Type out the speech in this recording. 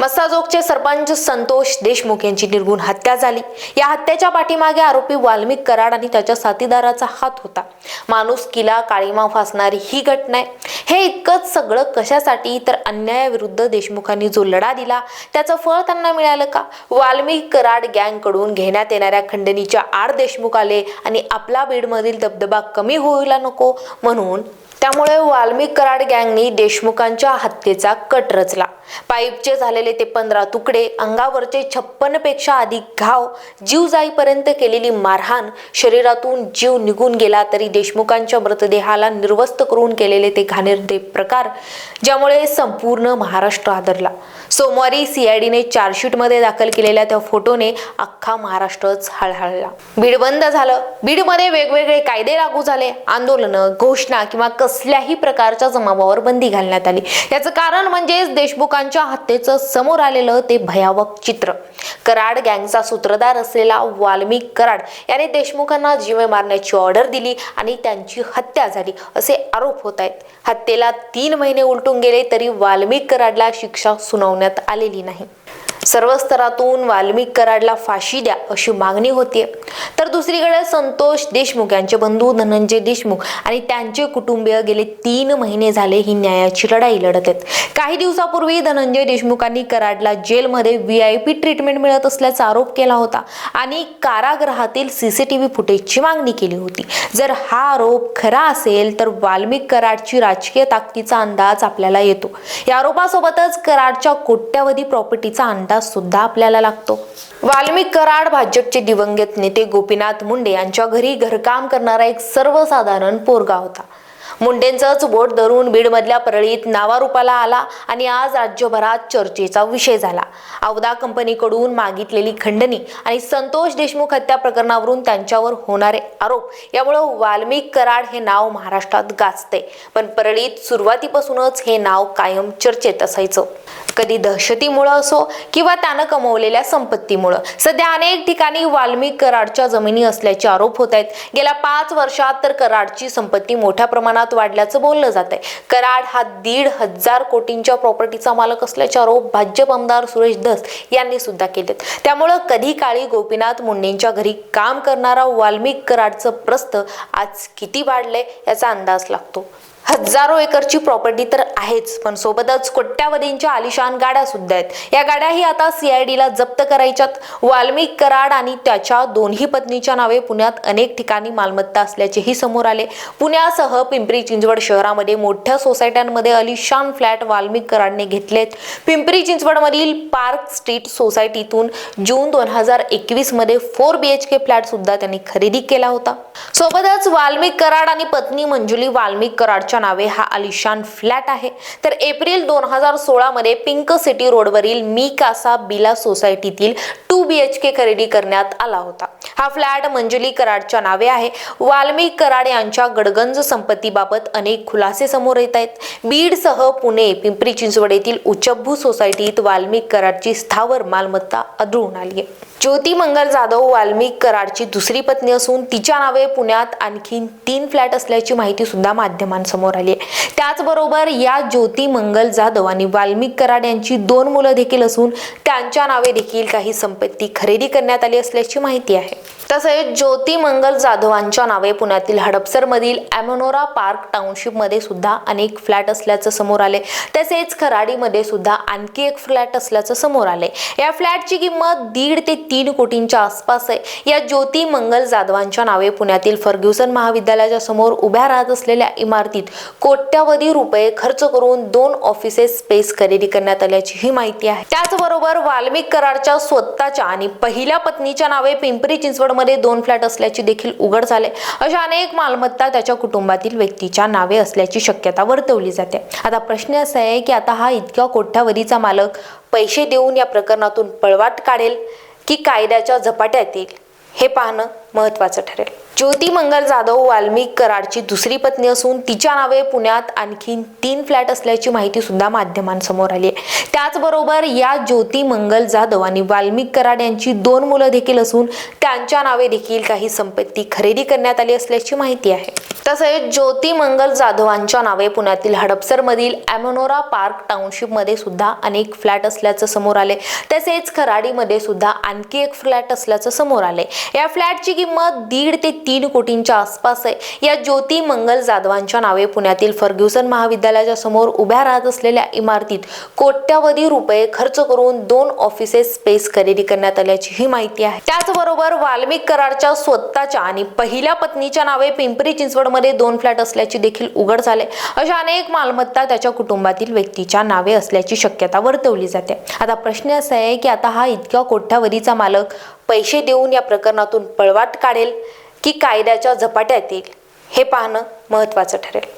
मस्साजोगचे सरपंच संतोष देशमुख यांची निर्गुण हत्या झाली. या हत्येच्या पाठीमागे आरोपी वाल्मिक कराड आणि त्याच्या साथीदाराचा हात होता. माणूस किला काळीमा फासणारी ही घटना आहे हे इतकंच सगळं कशासाठी? तर अन्यायाविरुद्ध देशमुखांनी जो लढा दिला त्याचं फळ त्यांना मिळालं का? वाल्मिक कराड गँगकडून घेण्यात येणाऱ्या खंडणीच्या आड देशमुख आले आणि आपला बीडमधील दबदबा कमी होईला नको म्हणून त्यामुळे वाल्मिक कराड गँगनी देशमुखांच्या हत्येचा कट रचला. पाईपचे झालेले ते पंधरा तुकडे अंगावरचे छप्पनपेक्षा अधिक घाव जीव जाईपर्यंत केलेली मारहाण शरीरातून जीव निघून गेला तरी देशमुखांच्या मृतदेहाला निर्वस्त करून केलेले ते घाणेरडे प्रकार ज्यामुळे संपूर्ण महाराष्ट्र आदरला. सोमवारी सीआयडीने चार्जशीटमध्ये दाखल केलेल्या त्या फोटोने अख्खा महाराष्ट्रच हळहळला. बीड बंद झालं. बीडमध्ये वेगवेगळे कायदे लागू झाले. आंदोलनं घोषणा किंवा कसल्याही प्रकारच्या जमावावर बंदी घालण्यात आली. याचं कारण म्हणजेच देशमुख देशमुखांच्या हत्येचं समोर आलेलं ते भयावक चित्र. कराड गँगचा सूत्रधार असलेला वाल्मिक कराड याने देशमुखांना जीवे मारण्याची ऑर्डर दिली आणि त्यांची हत्या झाली असे आरोप होत आहेत. हत्येला तीन महिने उलटून गेले तरी वाल्मिक कराडला शिक्षा सुनावण्यात आलेली नाही. सर्व स्तरातून वाल्मिक कराडला फाशी द्या अशी मागणी होतीये. तर दुसरीकडे संतोष देशमुख यांचे बंधू धनंजय देशमुख आणि त्यांचे कुटुंबीय गेले तीन महिने झाले ही न्यायाची लढाई लढत आहेत काही दिवसापूर्वी धनंजय देशमुखांनी कराडला जेलमध्ये व्ही आय पी ट्रीटमेंट मिळत असल्याचा आरोप केला होता आणि कारागृहातील सीसीटीव्ही फुटेजची मागणी केली होती. जर हा आरोप खरा असेल तर वाल्मिक कराडची राजकीय ताकदीचा अंदाज आपल्याला येतो. या आरोपासोबतच कराडच्या कोट्यावधी प्रॉपर्टीचा अंदाज सुद्धा आपल्याला लागतो. वाल्मिक कराड भाजपचे दिवंगत नेते गोपीनाथ मुंडे यांच्या घरी घरकाम करणारा एक सर्वसाधारण पोरगा होता. मुंडेंचंच बोट धरून बीडमधल्या परळीत नावारूपाला आला आणि आज राज्यभरात चर्चेचा विषय झाला. अवदा कंपनीकडून मागितलेली खंडणी आणि संतोष देशमुख हत्या प्रकरणावरून त्यांच्यावर होणारे आरोप यामुळं वाल्मिक कराड हे नाव महाराष्ट्रात गाजते पण परळीत सुरुवातीपासूनच हे नाव कायम चर्चेत असायचं. कधी दहशतीमुळं असो किंवा त्यानं कमवलेल्या संपत्तीमुळं. सध्या अनेक ठिकाणी वाल्मिक कराडच्या जमिनी असल्याचे आरोप होत आहेत. गेल्या पाच वर्षात तर कराडची संपत्ती मोठ्या प्रमाणात वाढल्याचं बोललं जात आहे. कराड हा दीड हजार कोटींच्या प्रॉपर्टीचा मालक असल्याचे आरोप भाजप आमदार सुरेश धस यांनी सुद्धा केलेत. त्यामुळं कधी काळी गोपीनाथ मुंडेंच्या घरी काम करणारा वाल्मिक कराडचं प्रस्त आज किती वाढलंय याचा अंदाज लागतो. हजारो एकरची प्रॉपर्टी तर आहेच पण सोबतच कोट्यावधींच्या आलिशान गाड्या सुद्धा आहेत. या गाड्याही आता सीआयडीला जप्त करायच्यात. वाल्मिक कराड आणि त्याच्या दोन्ही पत्नीच्या नावे पुण्यात अनेक ठिकाणी मालमत्ता असल्याचेही समोर आले. पुण्यासह पिंपरी चिंचवड शहरामध्ये मोठ्या सोसायट्यांमध्ये अलिशान फ्लॅट वाल्मिक कराडने घेतलेत. पिंपरी चिंचवडमधील पार्क स्ट्रीट सोसायटीतून जून दोन हजार एकवीसमध्ये four B H K flat सुद्धा त्यांनी खरेदी केला होता. सोबतच वाल्मिक कराड आणि पत्नी मंजुली वाल्मिक कराडच्या नावे हा आलिशान फ्लॅट आहे. तर एप्रिल दोन हजार सोळामध्ये पिंक सिटी रोडवरील मी कासा बिला सोसायटीतील टू बी एच के खरेदी करण्यात आला होता. हा फ्लॅट मंजुली कराडच्या नावे आहे. वाल्मिक कराड यांच्या गडगंज संपत्तीबाबत अनेक खुलासे समोर येत आहेत. बीडसह पुणे पिंपरी चिंचवड येथील उच्चभू सोसायटीत वाल्मिक कराडची स्थावर मालमत्ता आढळून आली आहे. ज्योती मंगल जाधव वाल्मिक कराडची दुसरी पत्नी असून तिच्या नावे पुण्यात आणखीन तीन फ्लॅट असल्याची माहिती सुद्धा माध्यमांसमोर आली आहे त्याचबरोबर या ज्योती मंगल जाधव आणि वाल्मिक कराड यांची दोन मुलं देखील असून त्यांच्या नावे देखील काही संपत्ती खरेदी करण्यात आली असल्याची माहिती आहे. तसेच ज्योती मंगल जाधवांच्या नावे पुण्यातील हडपसरमधील ॲमोनोरा पार्क टाउनशिपमध्ये सुद्धा अनेक फ्लॅट असल्याचं समोर आले तसेच खराडीमध्ये सुद्धा आणखी एक फ्लॅट असल्याचं समोर आले या फ्लॅटची किंमत दीड ते तीन कोटींच्या आसपास आहे. या ज्योती मंगल जाधवांच्या नावे पुण्यातील फर्ग्युसन महाविद्यालयाच्या समोर उभ्या राहत असलेल्या इमारतीत कोट्या कोट्यावधी रुपये खर्च करून दोन ऑफिसेस स्पेस खरेदी करण्यात आल्याची ही माहिती आहे. त्याचबरोबर वाल्मिक कराडच्या स्वतःच्या आणि पहिल्या पत्नीच्या नावे पिंपरी चिंचवडमध्ये दोन फ्लॅट असल्याची देखील उघड झाले. अशा अनेक मालमत्ता त्याच्या कुटुंबातील व्यक्तीच्या नावे असल्याची शक्यता वर्तवली जाते. आता प्रश्न असा आहे की आता हा इतक्या कोट्यावधीचा मालक पैसे देऊन या प्रकरणातून पळवाट काढेल की कायद्याच्या झपाट्यात येईल? हे पाहणं महत्त्वाचं ठरेल. ज्योती मंगल जाधव वाल्मिक कराडची दुसरी पत्नी असून तिच्या नावे पुण्यात आणखीन तीन फ्लॅट असल्याची माहिती सुद्धा माध्यमांसमोर आली आहे. त्याचबरोबर या ज्योती मंगल जाधव आणि वाल्मिक कराड यांची दोन मुलं देखील असून त्यांच्या नावे देखील काही संपत्ती खरेदी करण्यात आली असल्याची माहिती आहे. तसेच ज्योती मंगल जाधवांच्या नावे पुण्यातील हडपसरमधील ॲमोनोरा पार्क टाउनशिपमध्ये सुद्धा अनेक फ्लॅट असल्याचं समोर आले तसेच खराडीमध्ये सुद्धा आणखी एक फ्लॅट असल्याचं समोर आले या फ्लॅटची किंमत दीड ते तीन कोटींच्या आसपास आहे. या ज्योती मंगल जाधवांच्या नावे पुण्यातील फर्ग्युसन महाविद्यालयाच्या समोर उभ्या राहत असलेल्या इमारतीत कोट्यावधी रुपये खर्च करून दोन ऑफिसेस स्पेस खरेदी करण्यात आल्याची ही माहिती आहे. त्याचबरोबर वाल्मिक कराडच्या स्वतःच्या आणि पहिल्या पत्नीच्या नावे पिंपरी चिंचवडमध्ये दोन फ्लॅट असल्याची देखील उघड झाले. अशा अनेक मालमत्ता त्याच्या कुटुंबातील व्यक्तीच्या नावे असल्याची शक्यता वर्तवली जाते. आता प्रश्न असा आहे की आता हा इतक्या कोट्यावधीचा मालक पैसे देऊन या प्रकरणातून पळवाट काढेल? की कायद्याच्या झपाट्यात येईल हे पाहणं महत्त्वाचं ठरेल.